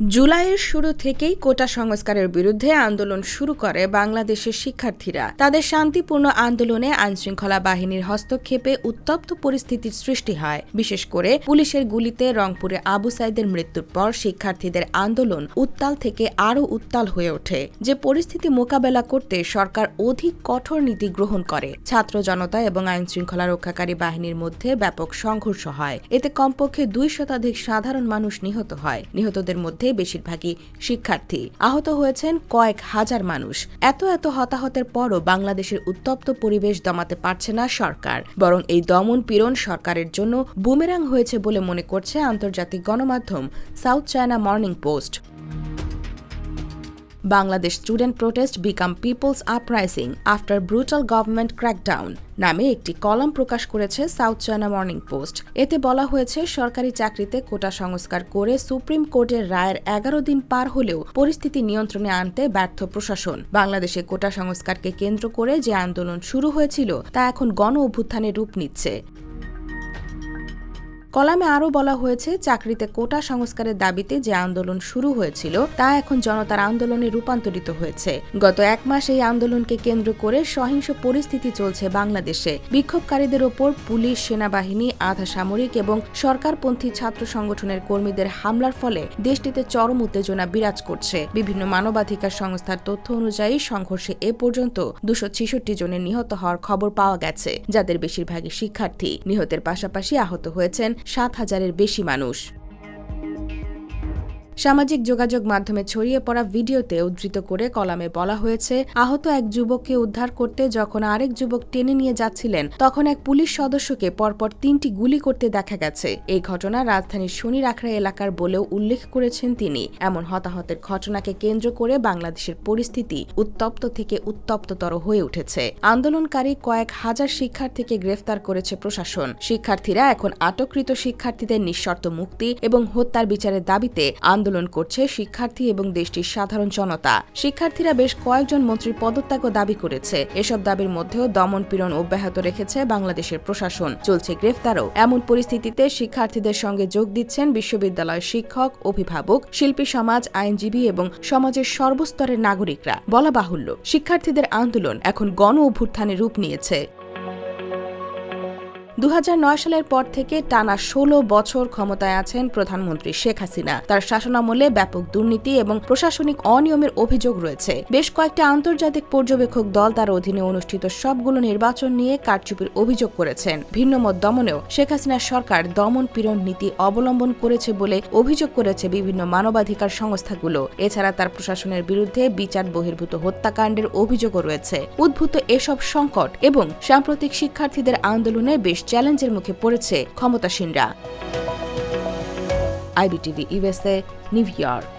জুলাইয়ের শুরু থেকেই কোটা সংস্কারের বিরুদ্ধে আন্দোলন শুরু করে বাংলাদেশের শিক্ষার্থীরা। তাদের শান্তিপূর্ণ আন্দোলনে আইনশৃঙ্খলা বাহিনীর হস্তক্ষেপে উত্তপ্ত পরিস্থিতির সৃষ্টি হয়। বিশেষ করে পুলিশের গুলিতে রংপুরে আবু সাইদের মৃত্যুর পর শিক্ষার্থীদের আন্দোলন উত্তাল থেকে আরও উত্তাল হয়ে ওঠে। যে পরিস্থিতি মোকাবেলা করতে সরকার অধিক কঠোর নীতি গ্রহণ করে। ছাত্র জনতা এবং আইনশৃঙ্খলা রক্ষাকারী বাহিনীর মধ্যে ব্যাপক সংঘর্ষ হয়। এতে কমপক্ষে দুই শতাধিক সাধারণ মানুষ নিহত হয়। নিহতদের মধ্যে বেশিরভাগই শিক্ষার্থী। আহত হয়েছেন কয়েক হাজার মানুষ। এত এত হতাহতের পরও বাংলাদেশের উত্তপ্ত পরিবেশ দমাতে পারছে না সরকার। বরং এই দমন পীড়ন সরকারের জন্য বুমেরাং হয়েছে বলে মনে করছে আন্তর্জাতিক গণমাধ্যম South China Morning Post. Bangladesh student protest become people's uprising after brutal government crackdown নামে একটি কলাম প্রকাশ করেছে সাউথ চায়না মর্নিং পোস্ট এতে বলা হয়েছে, সরকারি চাকরিতে কোটা সংস্কার করে সুপ্রিম কোর্টের রায়ের এগারো দিন পার হলেও পরিস্থিতি নিয়ন্ত্রণে আনতে ব্যর্থ প্রশাসন। বাংলাদেশে কোটা সংস্কারকে কেন্দ্র করে যে আন্দোলন শুরু হয়েছিল, তা এখন গণ অভ্যুত্থানে রূপ নিচ্ছে। কলামে আরও বলা হয়েছে, চাকরিতে কোটা সংস্কারের দাবিতে যে আন্দোলন শুরু হয়েছিল, তা এখন জনতার আন্দোলনে রূপান্তরিত হয়েছে। গত এক মাস এই আন্দোলনকে কেন্দ্র করে সহিংস পরিস্থিতি চলছে বাংলাদেশে। বিক্ষোভকারীদের ওপর পুলিশ, সেনাবাহিনী, আধা সামরিক এবং সরকারপন্থী ছাত্র সংগঠনের কর্মীদের হামলার ফলে দেশটিতে চরম উত্তেজনা বিরাজ করছে। বিভিন্ন মানবাধিকার সংস্থার তথ্য অনুযায়ী সংঘর্ষে এ পর্যন্ত দুশো ছেষট্টি জনের নিহত হওয়ার খবর পাওয়া গেছে, যাদের বেশিরভাগই শিক্ষার্থী। নিহতের পাশাপাশি আহত হয়েছেন সাত হাজারের বেশি মানুষ। সামাজিক যোগাযোগ মাধ্যমে ছড়িয়ে পড়া ভিডিওতে উদ্ধৃত করে কলামে বলা হয়েছে, আহত এক যুবককে উদ্ধার করতে যখন আরেক যুবক টেনে নিয়ে যাচ্ছিলেন, তখন এক পুলিশ সদস্যকে পরপর তিনটি গুলি করতে দেখা গেছে। এই ঘটনা রাজধানীর শনিরাখড়া এলাকার বলেও উল্লেখ করেছেন তিনি। এমন হতাহতের ঘটনাকে কেন্দ্র করে বাংলাদেশের পরিস্থিতি উত্তপ্ত থেকে উত্তপ্ততর হয়ে উঠেছে। আন্দোলনকারী কয়েক হাজার শিক্ষার্থীকে গ্রেফতার করেছে প্রশাসন। শিক্ষার্থীরা এখন আটককৃত শিক্ষার্থীদের নিঃশর্ত মুক্তি এবং হত্যার বিচারের দাবিতে আন্দোলন করছে শিক্ষার্থী এবং দেশটির সাধারণ জনতা। শিক্ষার্থীরা বেশ কয়েকজন মন্ত্রীর পদত্যাগও দাবি করেছে। এসব দাবির মধ্যেও দমন পীড়ন অব্যাহত রেখেছে বাংলাদেশের প্রশাসন। চলছে গ্রেফতারও। এমন পরিস্থিতিতে শিক্ষার্থীদের সঙ্গে যোগ দিচ্ছেন বিশ্ববিদ্যালয়ের শিক্ষক, অভিভাবক, শিল্পী সমাজ, আইনজীবী এবং সমাজের সর্বস্তরের নাগরিকরা। বলা বাহুল্য, শিক্ষার্থীদের আন্দোলন এখন গণ অভ্যুত্থানে রূপ নিয়েছে। দু হাজার নয় সালের পর থেকে টানা ষোলো বছর ক্ষমতায় আছেন প্রধানমন্ত্রী শেখ হাসিনা। তার শাসনামলে ব্যাপক দুর্নীতি এবং প্রশাসনিক অনিয়মের অভিযোগ রয়েছে। বেশ কয়েকটি আন্তর্জাতিক পর্যবেক্ষক দল তার অধীনে অনুষ্ঠিত সবগুলো নির্বাচন নিয়ে কারচুপির অভিযোগ করেছেন। ভিন্নমত দমনেও শেখ হাসিনার সরকার দমন পীড়ন নীতি অবলম্বন করেছে বলে অভিযোগ করেছে বিভিন্ন মানবাধিকার সংস্থাগুলো। এছাড়া তার প্রশাসনের বিরুদ্ধে বিচার বহির্ভূত হত্যাকাণ্ডের অভিযোগও রয়েছে। উদ্ভূত এসব সংকট এবং সাম্প্রতিক শিক্ষার্থীদের আন্দোলনে বেশ চ্যালেঞ্জের মুখে পড়েছে ক্ষমতাসীনরা। IBTV USA New York.